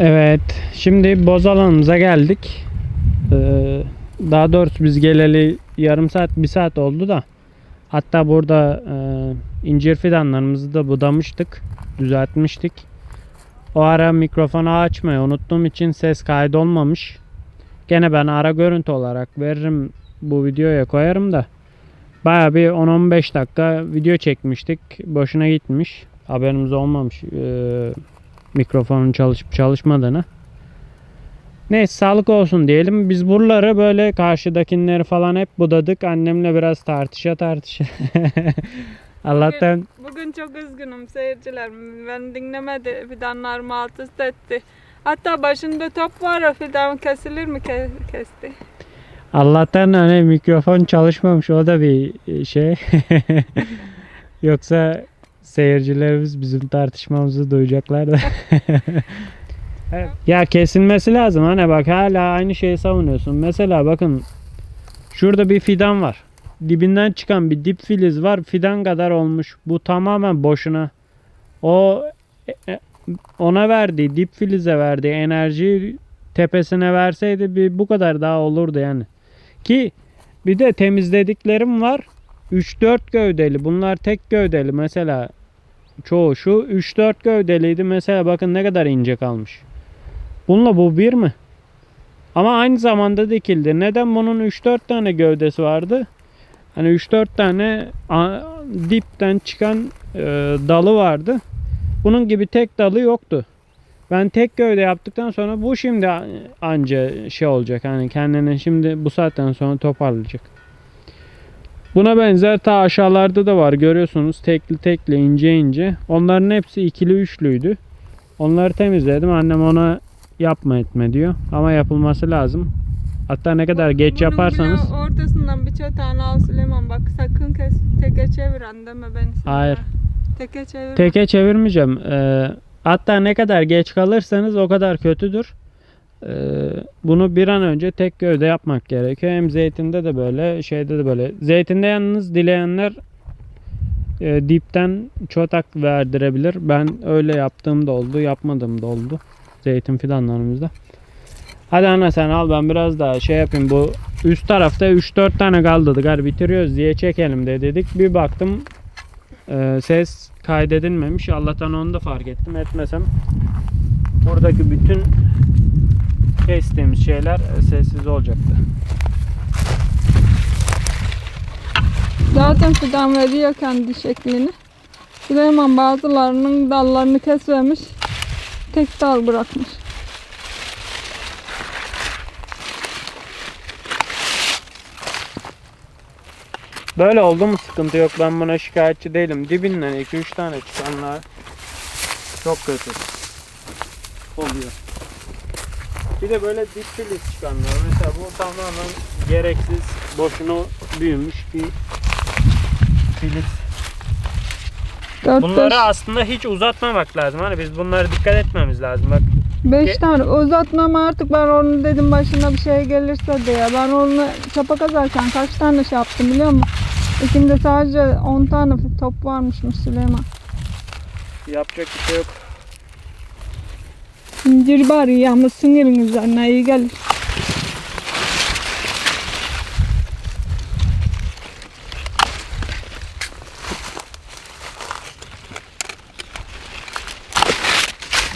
Evet, şimdi boz alanımıza geldik. Ee, daha doğrusu biz geleli yarım saat, bir saat oldu da. Hatta burada e, incir fidanlarımızı da budamıştık, düzeltmiştik. O ara mikrofonu açmayı unuttuğum için ses kaydolmamış. Gene ben ara görüntü olarak veririm bu videoya koyarım da. Baya bir 10-15 dakika video çekmiştik. Boşuna gitmiş. Haberimiz olmamış. Ee, mikrofonun çalışıp çalışmadığını. Neyse sağlık olsun diyelim. Biz buraları böyle karşıdakileri falan hep budadık. Annemle biraz tartışa tartışa. Allah'tan Bugün çok üzgünüm seyirciler. Ben dinlemedi. Fidanlarımı alt üst etti. Hatta başında top var o fidan kesilir mi Ke- kesti. Allah'tan hani mikrofon çalışmamış. O da bir şey. Yoksa seyircilerimiz bizim tartışmamızı duyacaklar da. Evet. Ya kesilmesi lazım. Hani bak hala aynı şeyi savunuyorsun. Mesela bakın şurada bir fidan var. Dibinden çıkan bir dip filiz var. Fidan kadar olmuş. Bu tamamen boşuna. O e, e, ona verdiği dip filize verdiği enerjiyi tepesine verseydi bir bu kadar daha olurdu yani. Ki bir de temizlediklerim var. 3-4 gövdeli. Bunlar tek gövdeli. Mesela çoğu şu 3-4 gövdeliydi. Mesela bakın ne kadar ince kalmış. Bununla bu bir mi? Ama aynı zamanda dikildi. Neden bunun 3-4 tane gövdesi vardı? Hani 3-4 tane dipten çıkan e, dalı vardı. Bunun gibi tek dalı yoktu. Ben tek gövde yaptıktan sonra bu şimdi anca şey olacak. Hani kendini şimdi bu saatten sonra toparlayacak. Buna benzer ta aşağılarda da var görüyorsunuz tekli tekli ince ince. Onların hepsi ikili üçlüydü. Onları temizledim. Annem ona yapma etme diyor. Ama yapılması lazım. Hatta ne kadar geç Bunun yaparsanız ortasından bir tane al Süleyman bak sakın kes teke çeviren deme beni. sonra. Hayır. Teke çevir. Teke çevirmeyeceğim. Ee, hatta ne kadar geç kalırsanız o kadar kötüdür. Ee, bunu bir an önce tek gövde yapmak gerekiyor. Hem zeytinde de böyle, şeyde de böyle. Zeytinde yalnız dileyenler e, dipten çotak verdirebilir. Ben öyle yaptığım da oldu, yapmadığım da oldu. Zeytin fidanlarımızda. Hadi ana sen al ben biraz daha şey yapayım. Bu üst tarafta 3-4 tane kaldı. Gar bitiriyoruz diye çekelim de dedik. Bir baktım ee, ses kaydedilmemiş. Allah'tan onu da fark ettim. Etmesem buradaki bütün kestiğimiz şeyler e, sessiz olacaktı. Zaten fidan veriyor kendi şeklini. Süleyman bazılarının dallarını kesmemiş. Tek dal bırakmış. Böyle oldu mu sıkıntı yok. Ben buna şikayetçi değilim. Dibinden 2-3 tane çıkanlar çok kötü oluyor. Bir de böyle dip filiz çıkanlar. Mesela bu tamamen gereksiz, boşuna büyümüş bir filiz. 4 Bunları aslında hiç uzatmamak lazım. Hani biz bunlara dikkat etmemiz lazım. Bak 5 tane uzatmam artık ben onu dedim başına bir şey gelirse diye. Ben onu çapa kazarken kaç tane şey yaptım biliyor musun? İçinde sadece 10 tane top varmışmış Süleyman. yapacak bir şey yok. İncir bari yağmur sinirin üzerine iyi gelir.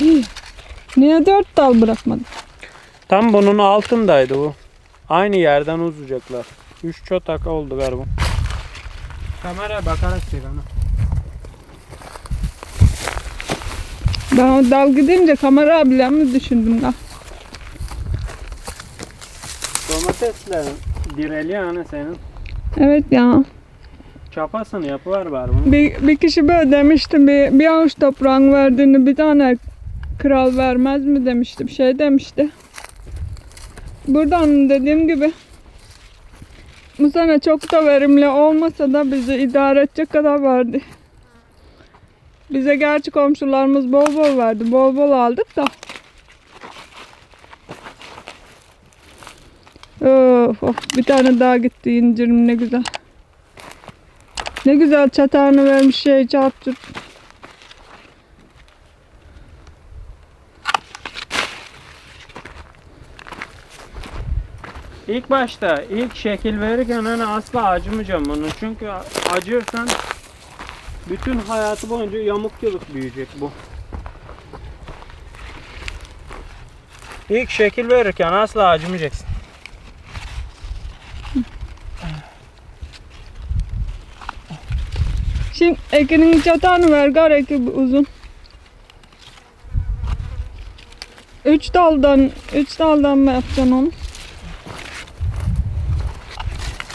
İyi. Niye dört dal bırakmadın? Tam bunun altındaydı bu. Aynı yerden uzayacaklar. 3 çotak oldu galiba. Kameraya bakarak çek ana. Ben o dal gidince kamera bile mi düşündüm da. Domatesle direli ana senin. Evet ya. Çapasını yapıver bari bunu. Bir, bir kişi böyle demişti bir, bir avuç toprağın verdiğini bir tane kral vermez mi demişti bir şey demişti. Buradan dediğim gibi bu sene çok da verimli olmasa da bizi idare edecek kadar verdi. Bize gerçi komşularımız bol bol verdi. Bol bol aldık da. Of of oh, bir tane daha gitti incirim ne güzel. Ne güzel çatarını vermiş şey çarptır. İlk başta ilk şekil verirken hani asla acımayacağım bunu. Çünkü acırsan bütün hayatı boyunca yamuk yılık büyüyecek bu. İlk şekil verirken asla acımayacaksın. Şimdi ekinin çatağını ver gar eki uzun. Üç daldan, üç daldan mı yapacaksın onu?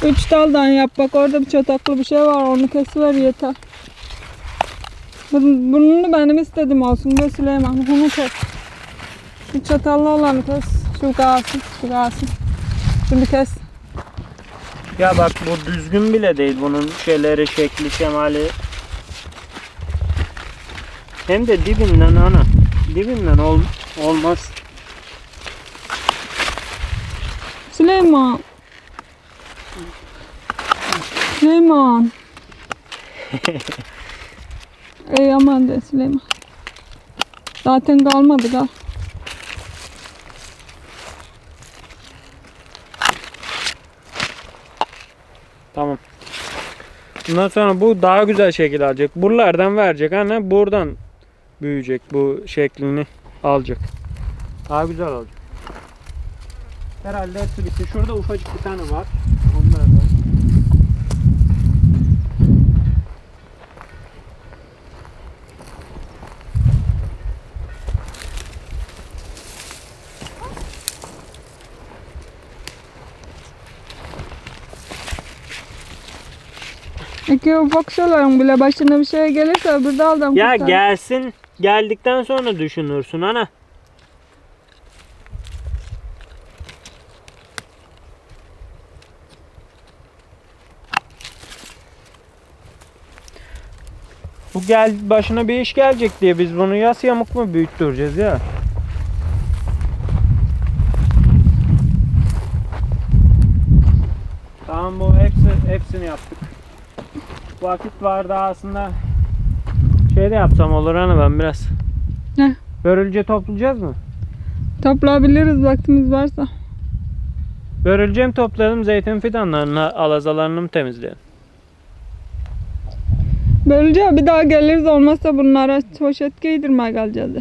Üç daldan yap bak orada bir çataklı bir şey var onu kesiver yeter. Bunun benim istedim olsun be Süleyman bunu kes. Şu çatallı olanı kes. Şu kalsın, şu kalsın. Şimdi kes. Ya bak bu düzgün bile değil bunun şeyleri, şekli, şemali. Hem de dibinden ana. Dibinden ol, olmaz. Süleyman. Süleyman. Ey aman de Süleyman. Zaten kalmadı gal. Tamam. Bundan sonra bu daha güzel şekil alacak. Buralardan verecek hani buradan büyüyecek bu şeklini alacak. Daha güzel olacak. Herhalde hepsi bitti. Şurada ufacık bir tane var. Onlar da. İki ufak şeylerin bile başına bir şey gelirse öbür daldan Ya kurtar. gelsin. Geldikten sonra düşünürsün ana. Bu gel başına bir iş gelecek diye biz bunu yas yamuk mu büyüttüreceğiz ya? Tamam bu hepsi hepsini yaptık. Vakit vardı aslında şey de yapsam olur hani ben biraz. Ne? Börülce toplayacağız mı? Toplayabiliriz vaktimiz varsa. Börülce mi toplayalım zeytin fidanlarını, alazalarını mı temizleyelim? Böylece bir daha geliriz olmazsa bunlara poşet giydirmeye geleceğiz. de.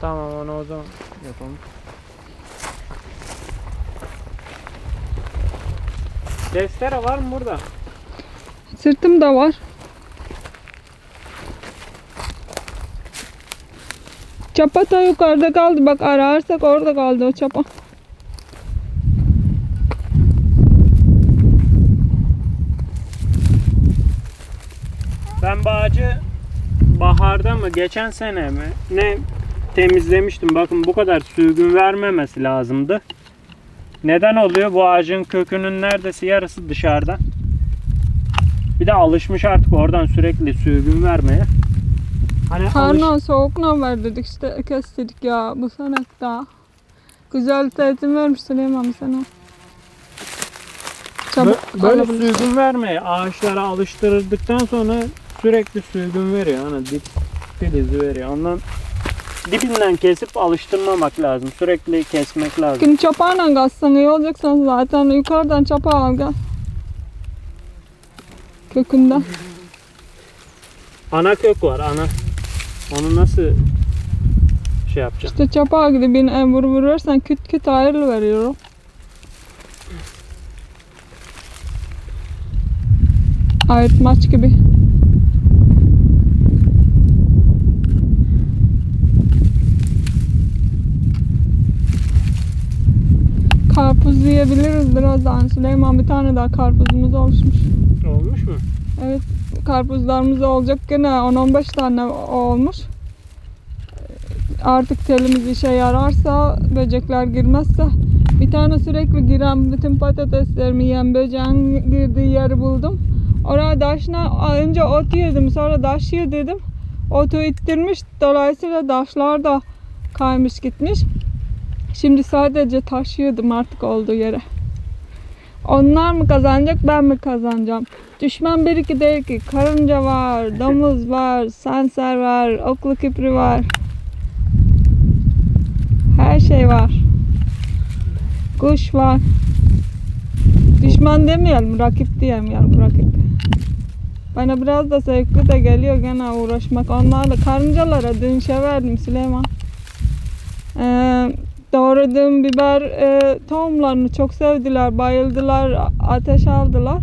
Tamam onu o zaman yapalım. Testere var mı burada? Sırtım da var. Çapa da yukarıda kaldı. Bak ararsak orada kaldı o çapa. Ben bu ağacı baharda mı geçen sene mi ne temizlemiştim. Bakın bu kadar sürgün vermemesi lazımdı. Neden oluyor? Bu ağacın kökünün neredeyse yarısı dışarıda. Bir de alışmış artık oradan sürekli sürgün vermeye. Hani alış- Karnı soğukla ver dedik işte kes dedik ya bu daha. Güzel zeytin vermiş Süleyman sene. Çabuk Bö- Böyle alabilir. sürgün vermeye ağaçlara alıştırdıktan sonra sürekli sürgün veriyor. Hani dip filizi veriyor. Ondan dibinden kesip alıştırmamak lazım. Sürekli kesmek lazım. Şimdi çapağla gazsan iyi olacaksan zaten yukarıdan çapa al gel. Kökünden. Ana kök var ana. Onu nasıl şey yapacağım? İşte çapa gibi bir e, vur vurursan küt küt ayrılı veriyor. Ayırtmaç gibi. Karpuz yiyebiliriz birazdan. Süleyman bir tane daha karpuzumuz oluşmuş. Olmuş mu? Evet karpuzlarımız olacak gene 10-15 tane olmuş. Artık telimiz işe yararsa, böcekler girmezse bir tane sürekli giren bütün patateslerimi yiyen böceğin girdiği yeri buldum. Oraya daşına önce ot yedim sonra daş yedirdim. Otu ittirmiş dolayısıyla daşlar da kaymış gitmiş. Şimdi sadece taş yedim artık olduğu yere. Onlar mı kazanacak ben mi kazanacağım? Düşman bir iki değil ki. Karınca var, domuz var, sanser var, oklu kipri var. Her şey var. Kuş var. Düşman demeyelim, rakip diyemeyelim, rakip. Bana biraz da zevkli de geliyor gene uğraşmak. Onlarla karıncalara dün şey verdim Süleyman. Ee, doğradığım biber e, tohumlarını çok sevdiler, bayıldılar, ateş aldılar.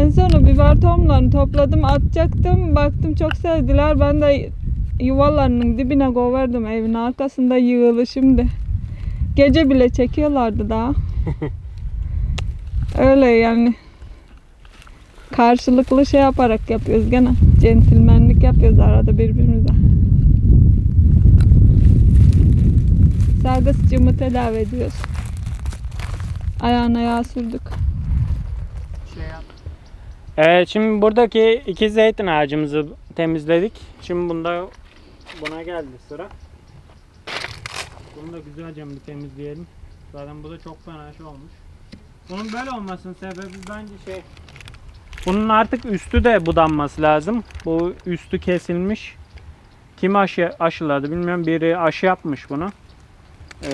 En sonra biber tohumlarını topladım, atacaktım. Baktım çok sevdiler. Ben de yuvalarının dibine koverdim evin arkasında yığılı şimdi. Gece bile çekiyorlardı daha. Öyle yani. Karşılıklı şey yaparak yapıyoruz gene. Centilmenlik yapıyoruz arada birbirimize. Sargısçığımı tedavi ediyoruz. Ayağına yağ sürdük. Evet şimdi buradaki iki zeytin ağacımızı temizledik. Şimdi bunda buna geldi sıra. Bunu da güzelce bir temizleyelim. Zaten bu da çok fena şey olmuş. Bunun böyle olmasının sebebi bence şey bunun artık üstü de budanması lazım. Bu üstü kesilmiş. Kim aşı aşıladı bilmiyorum. Biri aşı yapmış bunu. Ee,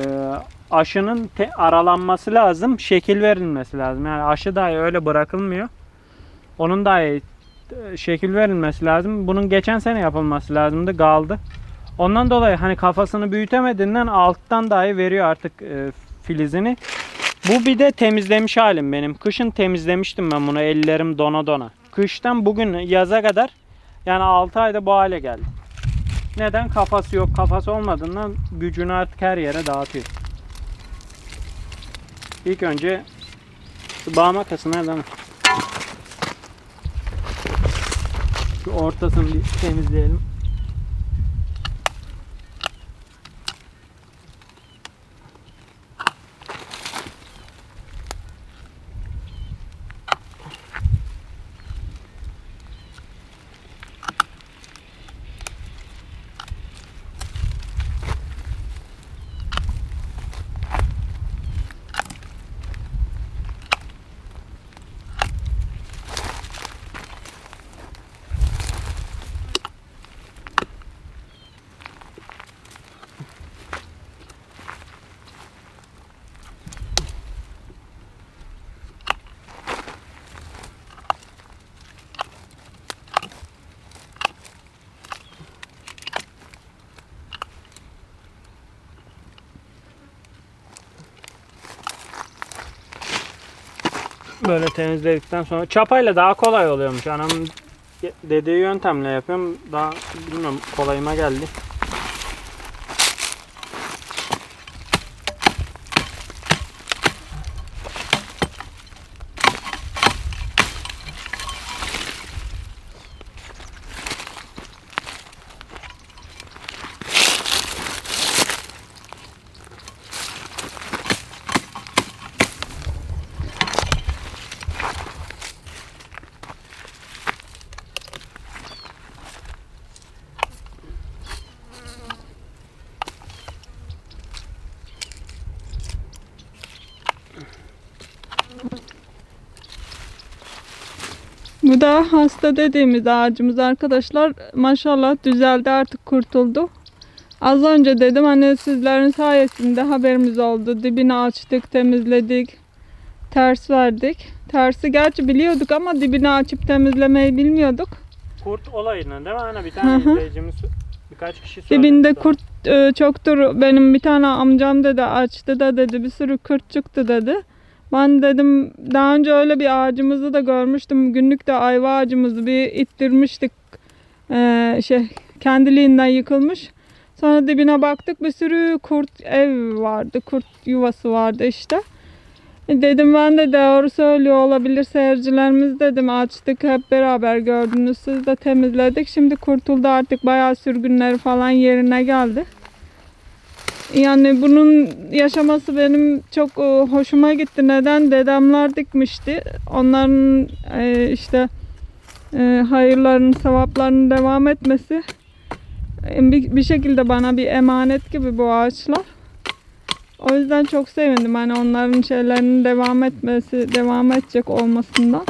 aşının te- aralanması lazım. Şekil verilmesi lazım. Yani aşı dahi öyle bırakılmıyor. Onun da e, şekil verilmesi lazım. Bunun geçen sene yapılması lazımdı. Kaldı. Ondan dolayı hani kafasını büyütemediğinden alttan dahi veriyor artık e, filizini. Bu bir de temizlemiş halim benim. Kışın temizlemiştim ben bunu ellerim dona dona. Kıştan bugün yaza kadar yani 6 ayda bu hale geldi. Neden? Kafası yok. Kafası olmadığından gücünü artık her yere dağıtıyor. İlk önce bağ makası nerede ama? Şu ortasını bir temizleyelim. Böyle temizledikten sonra çapayla daha kolay oluyormuş. Anamın dediği yöntemle yapıyorum. Daha bilmiyorum kolayıma geldi. Bu da hasta dediğimiz ağacımız arkadaşlar. Maşallah düzeldi artık kurtuldu. Az önce dedim hani sizlerin sayesinde haberimiz oldu. Dibini açtık, temizledik. Ters verdik. Tersi gerçi biliyorduk ama dibini açıp temizlemeyi bilmiyorduk. Kurt olayını değil mi? Ana bir tane hı. izleyicimiz birkaç kişi söyledi. Dibinde kurt e, çoktur. Benim bir tane amcam dedi açtı da dedi bir sürü kurt çıktı dedi. Ben dedim daha önce öyle bir ağacımızı da görmüştüm. Günlük de ayva ağacımızı bir ittirmiştik. Ee, şey kendiliğinden yıkılmış. Sonra dibine baktık bir sürü kurt ev vardı. Kurt yuvası vardı işte. E, Dedim ben de doğru söylüyor olabilir seyircilerimiz dedim açtık hep beraber gördünüz siz de temizledik. Şimdi kurtuldu artık bayağı sürgünleri falan yerine geldi. Yani bunun yaşaması benim çok e, hoşuma gitti. Neden? Dedemler dikmişti. Onların e, işte e, hayırlarının, sevaplarının devam etmesi bir şekilde bana bir emanet gibi bu ağaçlar. O yüzden çok sevindim hani onların şeylerinin devam etmesi, devam edecek olmasından.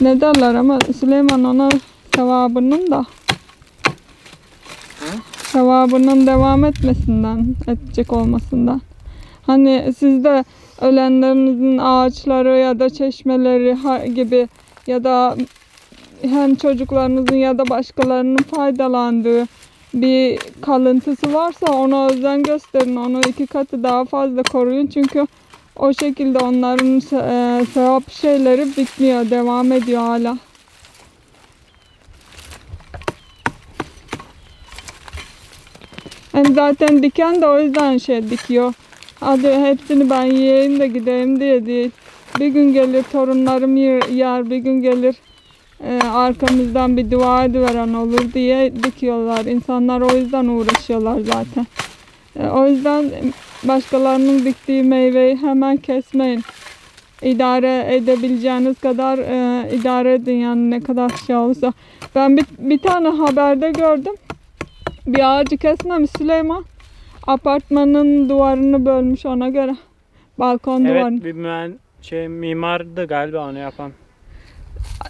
Ne derler ama Süleyman ona sevabının da sevabının devam etmesinden, edecek olmasından. Hani sizde ölenlerinizin ağaçları ya da çeşmeleri gibi ya da hem çocuklarınızın ya da başkalarının faydalandığı bir kalıntısı varsa ona özen gösterin. Onu iki katı daha fazla koruyun. Çünkü o şekilde onların e, sevap şeyleri bitmiyor. Devam ediyor hala. Hani zaten diken de o yüzden şey dikiyor. Hadi hepsini ben yiyeyim de gideyim diye değil. Bir gün gelir torunlarım yer bir gün gelir e, arkamızdan bir dua ediveren olur diye dikiyorlar. İnsanlar o yüzden uğraşıyorlar zaten. E, o yüzden başkalarının diktiği meyveyi hemen kesmeyin. İdare edebileceğiniz kadar e, idare edin yani ne kadar şey olsa. Ben bir, bir tane haberde gördüm. Bir ağacı kesmemiş Süleyman. Apartmanın duvarını bölmüş ona göre. Balkon duvarını. Evet bir mühen şey mimardı galiba onu yapan.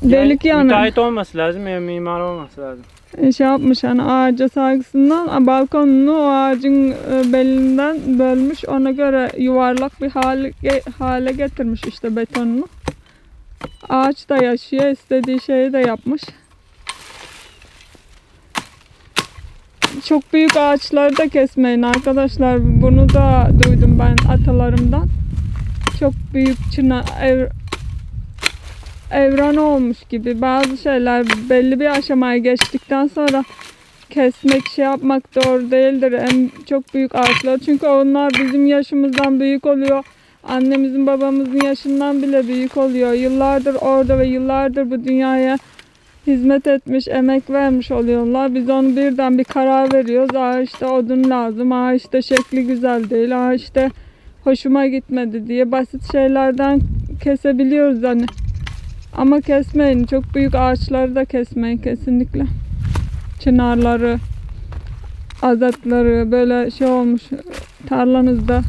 Delik yani. Müteahhit olması lazım ya mimar olması lazım. E, şey yapmış hani ağaca saygısından balkonunu o ağacın e, belinden bölmüş ona göre yuvarlak bir hale, hale getirmiş işte betonunu. Ağaç da yaşıyor istediği şeyi de yapmış. Çok büyük ağaçları da kesmeyin arkadaşlar. Bunu da duydum ben atalarımdan. Çok büyük çınar ev, evren olmuş gibi bazı şeyler belli bir aşamaya geçtikten sonra kesmek şey yapmak doğru değildir. En çok büyük ağaçlar çünkü onlar bizim yaşımızdan büyük oluyor. Annemizin babamızın yaşından bile büyük oluyor. Yıllardır orada ve yıllardır bu dünyaya hizmet etmiş, emek vermiş oluyorlar. Biz onu birden bir karar veriyoruz. Aa işte odun lazım, aa işte şekli güzel değil, aa işte hoşuma gitmedi diye basit şeylerden kesebiliyoruz hani. Ama kesmeyin. Çok büyük ağaçları da kesmeyin kesinlikle. Çınarları, azatları böyle şey olmuş tarlanızda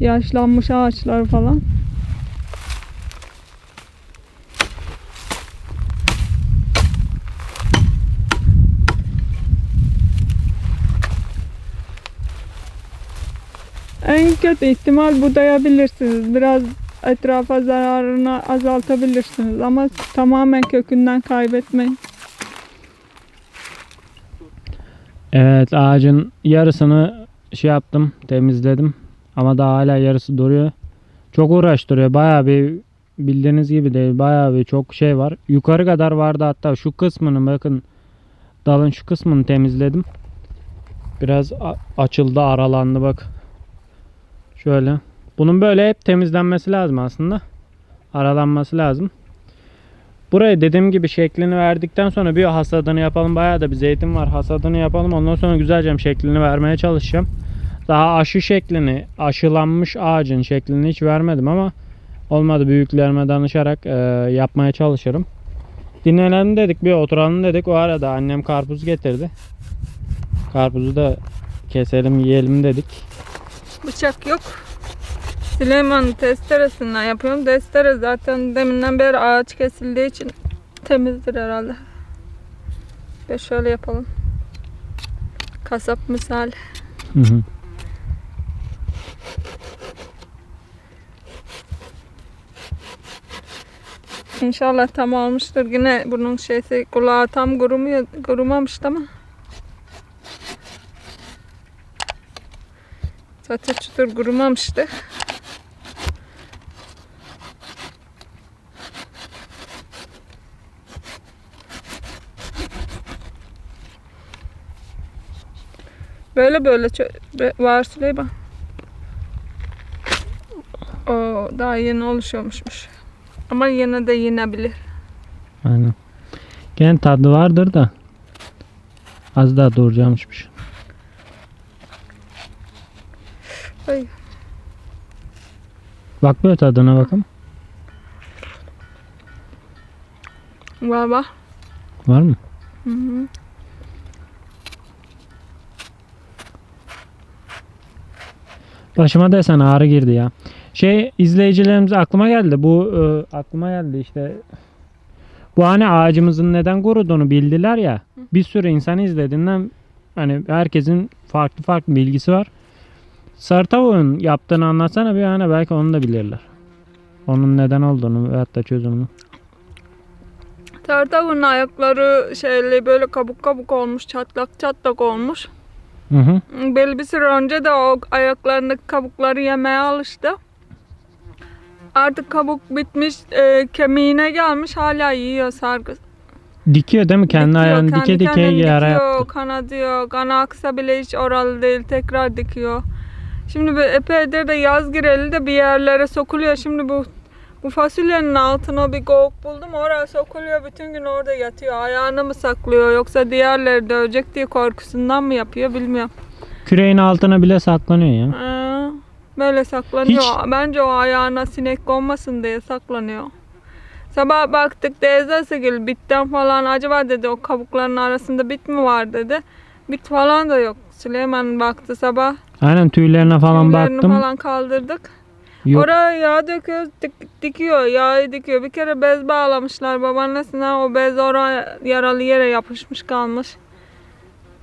yaşlanmış ağaçlar falan. En kötü ihtimal budayabilirsiniz. Biraz etrafa zararını azaltabilirsiniz ama tamamen kökünden kaybetmeyin. Evet ağacın yarısını şey yaptım temizledim ama daha hala yarısı duruyor. Çok uğraştırıyor bayağı bir bildiğiniz gibi değil bayağı bir çok şey var. Yukarı kadar vardı hatta şu kısmını bakın dalın şu kısmını temizledim. Biraz açıldı aralandı bak. Şöyle. Bunun böyle hep temizlenmesi lazım aslında. Aralanması lazım. Buraya dediğim gibi şeklini verdikten sonra bir hasadını yapalım. Bayağı da bir zeytin var. Hasadını yapalım. Ondan sonra güzelce şeklini vermeye çalışacağım. Daha aşı şeklini, aşılanmış ağacın şeklini hiç vermedim ama olmadı büyüklerime danışarak e, yapmaya çalışırım. Dinlenelim dedik bir oturalım dedik. O arada annem karpuz getirdi. Karpuzu da keselim yiyelim dedik. Bıçak yok. Süleyman testeresinden yapıyorum. Testere zaten deminden beri ağaç kesildiği için temizdir herhalde. Ve şöyle yapalım. Kasap misal. Hı hı. İnşallah tam olmuştur. Yine bunun şeysi kulağı tam kurumuyor, kurumamıştı ama. Zaten çıtır kurumamıştı. Böyle böyle var Süleyman. O daha yeni oluşuyormuşmuş. Ama yine de yenebilir. Aynen. Gene tadı vardır da. Az daha duracakmışmış. Ay. Bakmıyor tadına bakın. Var var. Var mı? Hı hı. Başıma desen ağrı girdi ya. Şey izleyicilerimiz aklıma geldi. Bu e, aklıma geldi işte. Bu hani ağacımızın neden kuruduğunu bildiler ya. Bir sürü insan izlediğinden Hani herkesin farklı farklı bilgisi var. Sarı tavuğun yaptığını anlatsana bir hani belki onu da bilirler. Onun neden olduğunu veyahut da çözümünü. Tartavın ayakları şeyli böyle kabuk kabuk olmuş, çatlak çatlak olmuş. Hı hı. Belli bir süre önce de o ayaklarındaki kabukları yemeye alıştı. Artık kabuk bitmiş, e, kemiğine gelmiş hala yiyor sargı. Dikiyor değil mi? Kendi Dikiyor, ayağını kendi dike dike yara dikiyor, yaptı. kanadıyor. Kanı aksa bile hiç oralı değil. Tekrar dikiyor. Şimdi bir epeydir de yaz gireli de bir yerlere sokuluyor. Şimdi bu bu fasulyenin altına bir gok buldum. Oraya sokuluyor. Bütün gün orada yatıyor. Ayağını mı saklıyor yoksa diğerleri dövecek diye korkusundan mı yapıyor bilmiyorum. Küreğin altına bile saklanıyor ya. Ee, böyle saklanıyor. Hiç- Bence o ayağına sinek konmasın diye saklanıyor. Sabah baktık teyzesi gül bitten falan acaba dedi o kabukların arasında bit mi var dedi. Bit falan da yok. Süleyman baktı sabah. Aynen tüylerine falan Tüylerini baktım. falan kaldırdık. Yok. Oraya yağ döküyoruz, dik- dikiyor, yağı dikiyor. Bir kere bez bağlamışlar babaannesine. O bez oraya yaralı yere yapışmış kalmış.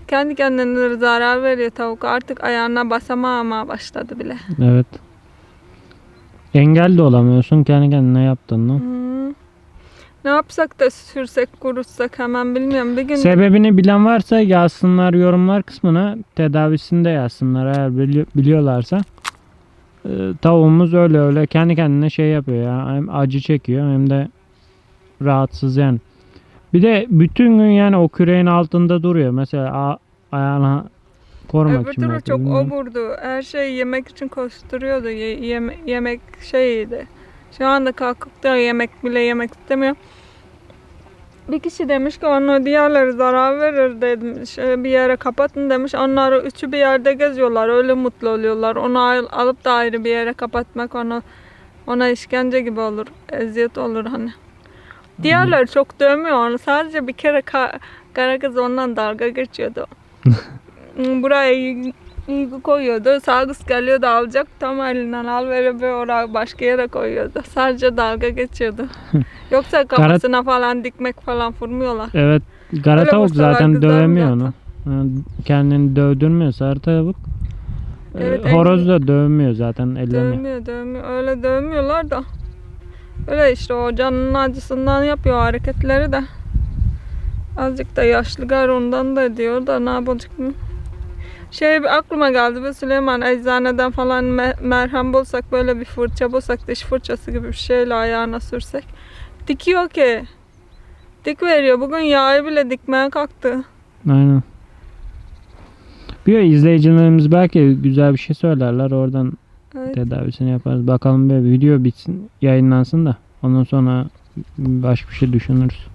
Kendi kendine zarar veriyor tavuk. Artık ayağına basamama başladı bile. Evet. Engel de olamıyorsun kendi kendine yaptığından. Hmm. Ne yapsak da sürsek kurutsak hemen bilmiyorum. Bir gün Sebebini bilen varsa yazsınlar yorumlar kısmına tedavisini de yazsınlar eğer bili- biliyorlarsa. Ee, tavuğumuz öyle öyle kendi kendine şey yapıyor ya hem acı çekiyor hem de rahatsız yani. Bir de bütün gün yani o küreğin altında duruyor. Mesela a- ayağına korumak öbür için. türlü belki, çok bilmiyorum. oburdu. Her şeyi yemek için koşturuyordu. Ye- yeme- yemek şeyiydi. Şu anda kalkıp da yemek bile yemek istemiyor. Bir kişi demiş ki onu diğerleri zarar verir demiş. "Ee, Bir yere kapatın demiş. Onları üçü bir yerde geziyorlar. Öyle mutlu oluyorlar. Onu al- alıp da ayrı bir yere kapatmak ona ona işkence gibi olur. Eziyet olur hani. Diğerleri çok dövmüyor onu. Sadece bir kere ka- kara kız ondan dalga geçiyordu. Buraya ilgi koyuyordu. Sağ kız geliyordu alacak. Tam elinden al verip oraya başka yere koyuyordu. Sadece dalga geçiyordu. Yoksa kafasına falan dikmek falan vurmuyorlar. Evet. Kara tavuk zaten dövemiyor onu. Kendini dövdürmüyor sarı tavuk. Ee, Evet, en- horoz da dövmüyor zaten ellemiyor. Dövmüyor dövmüyor. Öyle dövmüyorlar da. Öyle işte o canının acısından yapıyor hareketleri de. Azıcık da yaşlı gar ondan da diyor da ne yapacak mı? Şey aklıma geldi be Süleyman eczaneden falan me- merhem bulsak böyle bir fırça bulsak diş fırçası gibi bir şeyle ayağına sürsek. Dikiyor ki. Dik veriyor. Bugün yağı bile dikmeye kalktı. Aynen. Bir izleyicilerimiz belki güzel bir şey söylerler oradan Evet. tedavisini yaparız. Bakalım bir video bitsin yayınlansın da ondan sonra başka bir şey düşünürüz.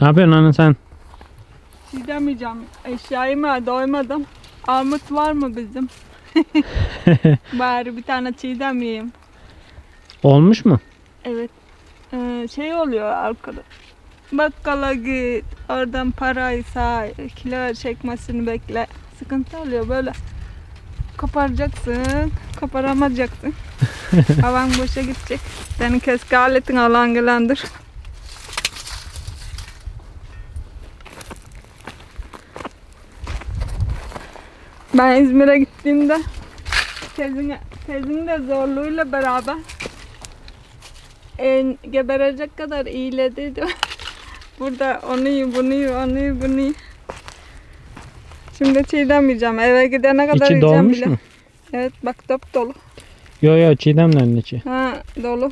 Ne yapıyorsun anne sen? Şey demeyeceğim. Eşyayı doymadım. Armut var mı bizim? Bari bir tane çiğdem yiyeyim. Olmuş mu? Evet. Ee, şey oluyor arkada. Bakkala git. Oradan parayı say. Kilo çekmesini bekle. Sıkıntı oluyor böyle. Koparacaksın. Koparamayacaksın. Havan boşa gidecek. Senin keski aletin alan gelendir. Ben İzmir'e gittiğimde tezin, tezin de zorluğuyla beraber en geberecek kadar iyilediydi. Burada onu yiyor, bunu yiyor, onu yiyor, bunu yiyor. Şimdi çiğdemeyeceğim. Eve gidene kadar İçi yiyeceğim dolmuş bile. mu? Evet bak dop dolu. Yo yo çiğdemlerin içi. Ha dolu.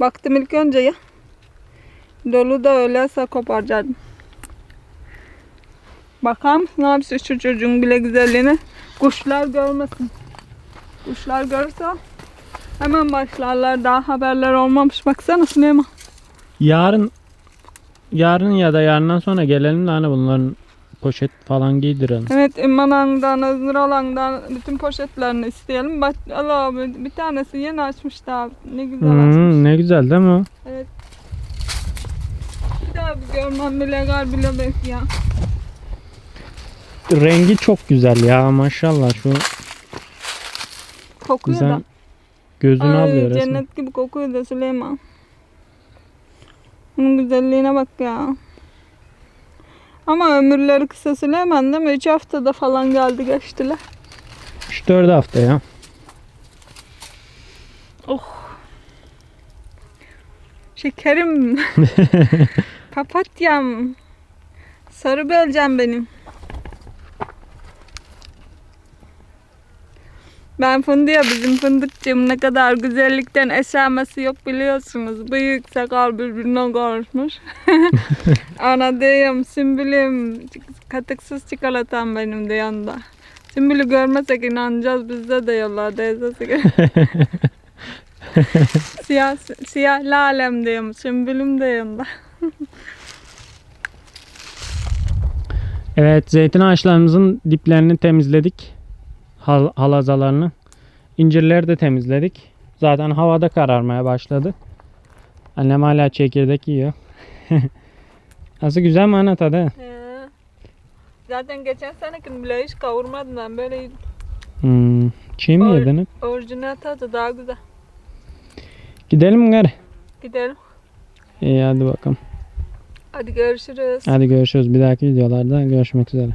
Baktım ilk önce ya. Dolu da öyleyse koparacaktım. Bakar mısın abi şu çocuğun bile güzelliğine? Kuşlar görmesin. Kuşlar görse hemen başlarlar. Daha haberler olmamış. Baksana Süleyman. Yarın yarın ya da yarından sonra gelelim de hani bunların poşet falan giydirelim. Evet İmmanang'dan, Öznur Alang'dan bütün poşetlerini isteyelim. Bak Allah abi bir tanesi yeni açmış daha. Ne güzel açmış. Hmm, ne güzel değil mi? Evet. Bir daha bir görmem bile gar bile belki ya. Rengi çok güzel ya maşallah şu Kokuyor güzel. da. Gözünü Ay, alıyor resmen. cennet gibi kokuyor da Süleyman. Bunun güzelliğine bak ya. Ama ömürleri kısa Süleyman değil mi? 3 haftada falan geldi geçtiler. 3-4 hafta ya. Şekerim. Papatyam. Sarı bölcem benim. Ben fındığa bizim fındıkçığım ne kadar güzellikten esamesi yok biliyorsunuz. Büyük sakal birbirine karışmış. Ana diyeyim sümbülüm katıksız çikolatam benim de yanında. Sümbülü görmesek inanacağız bizde de yolla teyzesi. siyah, siyah lalem diyeyim sümbülüm de yanında. Evet zeytin ağaçlarımızın diplerini temizledik. Hal, halazalarını. İncirleri de temizledik. Zaten havada kararmaya başladı. Annem hala çekirdek yiyor. Nasıl güzel mi tadı? Ee, Zaten geçen senekini bile hiç kavurmadım ben böyle. Hmm, çiğ mi Or- yedin hep? Orijinal tadı daha güzel. Gidelim mi gari? Gidelim. İyi hadi bakalım. Hadi görüşürüz. Hadi görüşürüz. Bir dahaki videolarda görüşmek üzere.